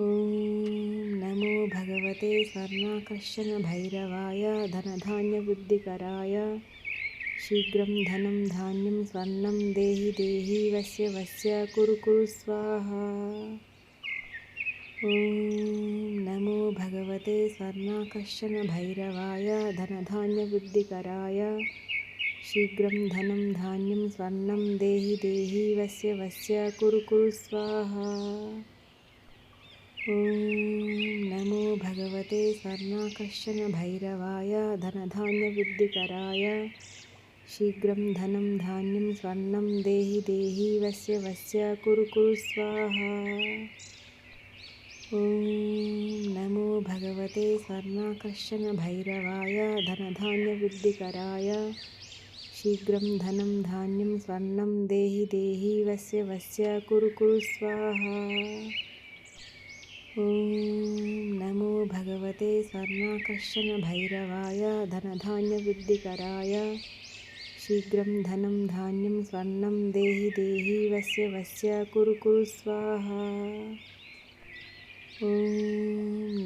ॐ नमो भगवते स्वर्णाकर्षणभैरवाय धनधान्यबुद्धिकराय शीघ्रं धनं धान्यं स्वर्णं देहि देहि वस्य वस्य कुरु कुरु स्वाहा ॐ नमो भगवते स्वर्णाकर्षणभैरवाय धनधान्यबुद्धिकराय शीघ्रं धनं धान्यं स्वर्णं देहि देहि वस्य वस्य कुरु कुरु स्वाहा नमो भगवते स्वर्णाकर्षणभैरवाय धनधान्यबुद्धिकराय शीघ्रं धनं धान्यं स्वर्णं देहि देहि वस्य वस्य कुरु कुरु स्वाहा। नमो भगवते स्वर्णाकर्षणभैरवाय धनधान्यबुद्धिकराय शीघ्रं धनं धान्यं स्वर्णं देहि देहि वस्य वस्य कुरु कुरु स्वाहा। ॐ नमो भगवते स्वर्णाकर्षणभैरवाय धनधान्यबुद्धिकराय शीघ्रं धनं धान्यं स्वर्णं देहि देहि वस्य वस्य कुरु कुरु स्वाहा ॐ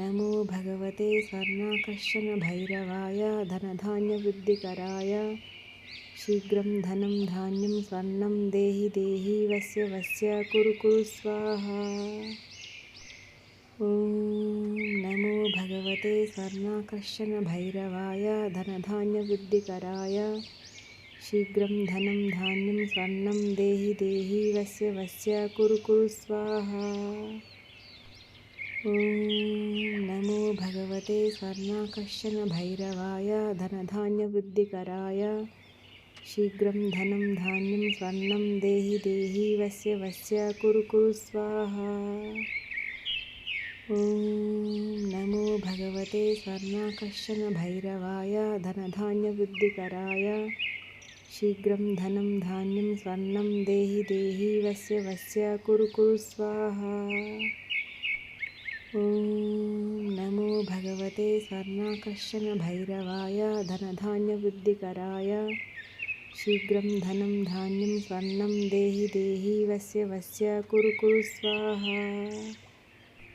नमो भगवते स्वर्णाकर्षणभैरवाय धनधान्यबुद्धिकराय शीघ्रं धनं धान्यं स्वर्णं देहि देहि वस्य वस्य कुरु कुरु स्वाहा भगवते स्वर्णाकर्षणभैरवाय धनधान्यबुद्धिकराय शीघ्रं धनं धान्यं स्वर्णं देहि देहि वस्य वस्य कुरु कुरु स्वाहा। नमो भगवते स्वर्णाकर्षणभैरवाय धनधान्यबुद्धिकराय शीघ्रं धनं धान्यं स्वर्णं देहि देहि वस्य वस्य कुरु कुरु स्वाहा। ॐ नमो भगवते स्वर्णाकर्षणभैरवाय धनधान्यबुद्धिकराय शीघ्रं धनं धान्यं स्वर्णं देहि देहि, वस्य वस्य, कुरु कुरु स्वाहा। ॐ नमो भगवते स्वर्णाकर्षणभैरवाय धनधान्यबुद्धिकराय शीघ्रं धनं धान्यं स्वर्णं देहि देहि, वस्य वस्य, कुरु कुरु स्वाहा।